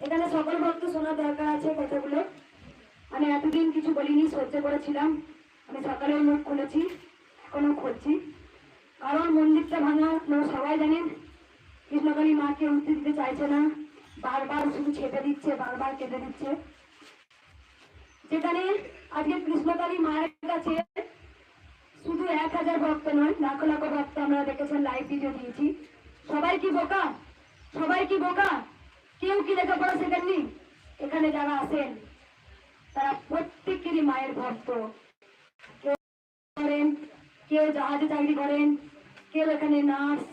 এখানে সকল ভক্ত শোনার দরকার আছে কথাগুলো। আমি এতদিন কিছু বলিনি, সহ্য করেছিলাম। আমি সকালে মুখ খুলেছি এখনও খুলছি। কারণ মন্দিরটা ভাঙা সবাই জানেন, কৃষ্ণকালী মাকে উঠতে দিতে চাইছে না। বারবার শুধু ছেপে দিচ্ছে, বারবার কেটে দিচ্ছে। যেখানে আজকে কৃষ্ণকালী মায়ের কাছে শুধু এক হাজার ভক্ত নয়, লাখো লাখো ভক্ত আমরা দেখেছেন লাইভ ভিডিও দিয়েছি। সবাই কি বোকা? সবাই কি বোকা? কেউ কি লেখাপড়া শেখেননি? এখানে যারা আছেন, তারা প্রত্যেকেরই মায়ের ভক্ত। কেউ করেন, কেউ জাহাজে চাকরি করেন, কেউ এখানে নার্স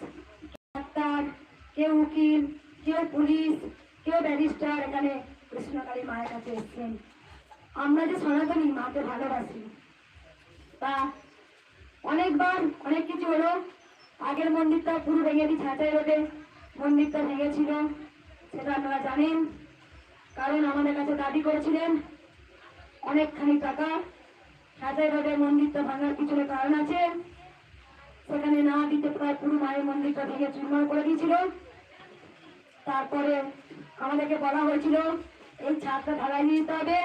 ডাক্তার, কেউ উকিল, কেউ পুলিশ, কেউ ব্যারিস্টার। এখানে কৃষ্ণকালী মায়ের কাছে এসছেন। আমরা যে সনাতনী মাকে ভালোবাসি, তা অনেকবার অনেক কিছু হলো। আগের মন্দিরটা পুরো ভেঙে দিয়ে ছাঁচাই রোডে মন্দিরটা ভেঙেছিল সেটা আপনারা জানেন। কারণ আমাদের কাছে দাবি করেছিলেন, অনেকখানি টাকা ছাঁচাই রোডে মন্দিরটা ভাঙার পিছনে কারণ আছে। সেখানে না দিতে প্রায় পুরো মায়ের মন্দিরটা ভেঙে চুরমার করে দিয়েছিল। তারপরে আমাদেরকে বলা হয়েছিল, এই ছাদটা ঢালাই দিয়ে দিতে হবে।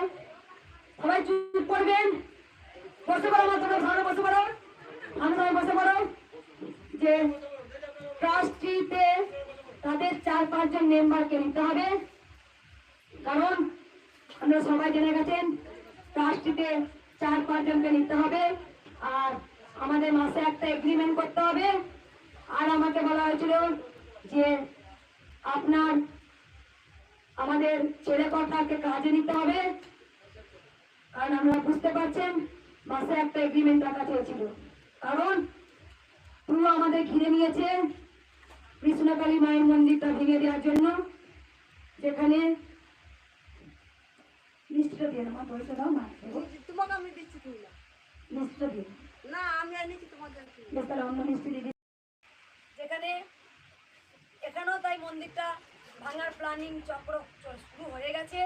সবাই চুপ করবেন। বসে পড়ো, আমার তোমরা সামনে বসে পড়ো। আমি সবাই বসে পড়ো। যে ট্রাস্টিতে তাদের চার, পাঁচজন মেম্বারকে নিতে হবে। কারণ আপনারা সবাই জেনে গেছেন ট্রাস্টিতে চার, পাঁচজনকে নিতে হবে। আর আমাদের মাসে একটা এগ্রিমেন্ট করতে হবে। আর আমাকে বলা হয়েছিল যে আপনার, আমাদের ছেলে কর্তাকে কাজে নিতে হবে। কারণ আমরা বুঝতে পারছেন, মাসে একটা এগ্রিমেন্ট রাখা চেয়েছিল। কারণ পুরো আমাদের ঘিরে নিয়েছে। কৃষ্ণকালী মায়ের মন্দিরটা ভেঙে দেওয়ার জন্য যেখানে মিষ্টিটা দিয়ে আমার পয়সা দাও মা তোমাকে আমি দিচ্ছি না। মিষ্টিটা দিয়ে। না আমি অন্য মিষ্টি দিয়ে যেখানে এখানেও তাই মন্দিরটা ভাঙার প্ল্যানিং চক্র শুরু হয়ে গেছে।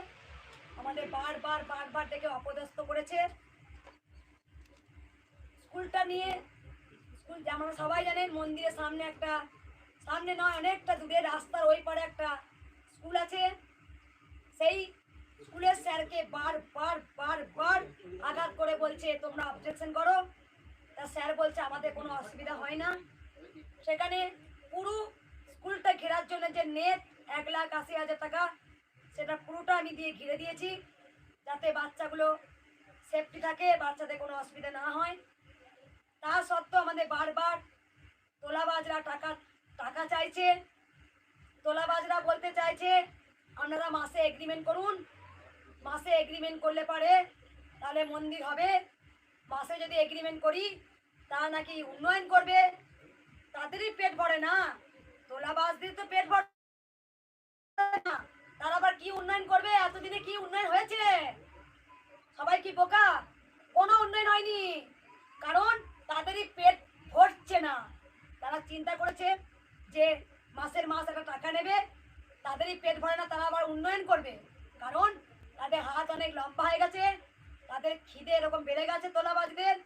আমাদের বারবার বারবার ডেকে অপদস্থ করেছে। স্কুলটা নিয়ে স্কুল আমরা সবাই জানেন মন্দিরের সামনে একটা সামনে নয়, অনেকটা দূরে, রাস্তার ওই পারে একটা স্কুল আছে। সেই স্কুলের স্যারকে বারবার বারবার আঘাত করে বলছে, তোমরা অবজেকশন করো। তা স্যার বলছে, আমাদের কোনো অসুবিধা হয় না। সেখানে পুরো স্কুলটা ঘেরার জন্য যে নেট এক লাখ আশি হাজার টাকা, সেটা পুরোটা আমি দিয়ে ঘিরে দিয়েছি, যাতে বাচ্চাগুলো সেফটি থাকে, বাচ্চাদের কোনো অসুবিধা না হয়। তা সত্ত্বেও আমাদের বারবার তোলাবাজরা, টাকা টাকা চাইছে, তোলাবাজরা বলতে চাইছে, আপনারা মাসে এগ্রিমেন্ট করুন। মাসে এগ্রিমেন্ট করলে পারে, তাহলে মন্দির হবে। মাসে যদি এগ্রিমেন্ট করি, তা নাকি উন্নয়ন করবে। তাদেরই পেট ভরে না। তোলাবাজদের তো পেট ভরে না। তারা আবার কি উন্নয়ন করবে? এতদিনে কি উন্নয়ন হয়েছে? সবাই কি বোকা? কোনো উন্নয়ন হয়নি। কারণ তাদেরই পেট ভরছে না। তারা চিন্তা করেছে যে মাসের মাস একটা টাকা নেবে, তাদেরই পেট ভরে না, তারা আবার উন্নয়ন করবে। কারণ তাদের হাত অনেক লম্বা হয়ে গেছে, তাদের খিদে এরকম বেড়ে গেছে তোলাবাজদের।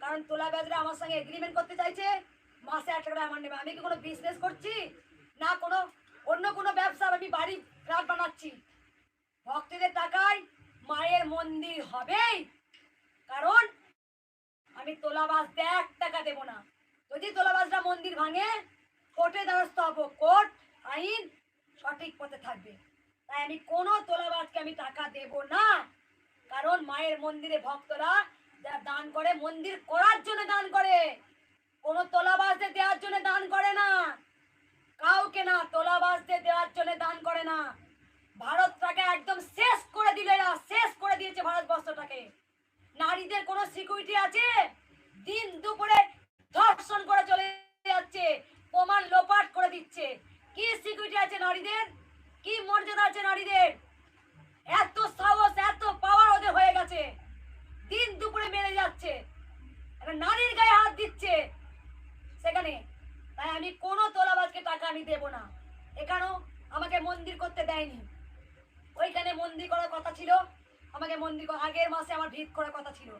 কারণ তোলাবাজরা আমার সঙ্গে এগ্রিমেন্ট করতে চাইছে, মাসে এক টাকা আমার নেবে। আমি কি কোনো বিজনেস করছি? না, কোনো অন্য কোনো ব্যবসা, আমি বাড়ি ফ্ল্যাট বানাচ্ছি। ভক্তদের টাকায় মায়ের মন্দির হবেই। কারণ আমি তোলাবাজতে এক টাকা দেবো না। যদি তোলাবাজরা মন্দির ভাঙে কোর্টে দ্বারস্থ হব কোর্ট আইন সঠিক পথে থাকবে। তাই আমি কোনো তোলাবাজকে আমি টাকা দেব না। কারণ মায়ের মন্দিরে ভক্তরা যারা দান করে, মন্দির করার জন্য দান করে। কোনো তোলাবাজদের দেওয়ার জন্য দান করে না। কাউকে না তোলাবাজদের দেওয়ার জন্য দান করে না ভারতটাকে একদম শেষ করে দিল এরা শেষ করে দিয়েছে ভারতবর্ষটাকে নারীদের কোনো সিকিউরিটি আছে দিন দুপুরে ধর্ষণ করে চলে যাচ্ছে প্রমাণ লোপাট করে দিচ্ছে কি সিকিউরিটি আছে নারীদের? কি মর্যাদা আছে নারীদের? এত সাহস, এত পাওয়ার ওদের হয়ে গেছে। দিন দুপুরে মেরে যাচ্ছে। নারীর গায়ে হাত দিচ্ছে। সেখানে তাই আমি কোনো তোলাবাজকে টাকা আমি দেবো না। এখানেও আমাকে মন্দির করতে দেয়নি। ওইখানে মন্দির করার কথা ছিল। আমাকে মন্দির আগের মাসে আমার ভিত করার কথা ছিল।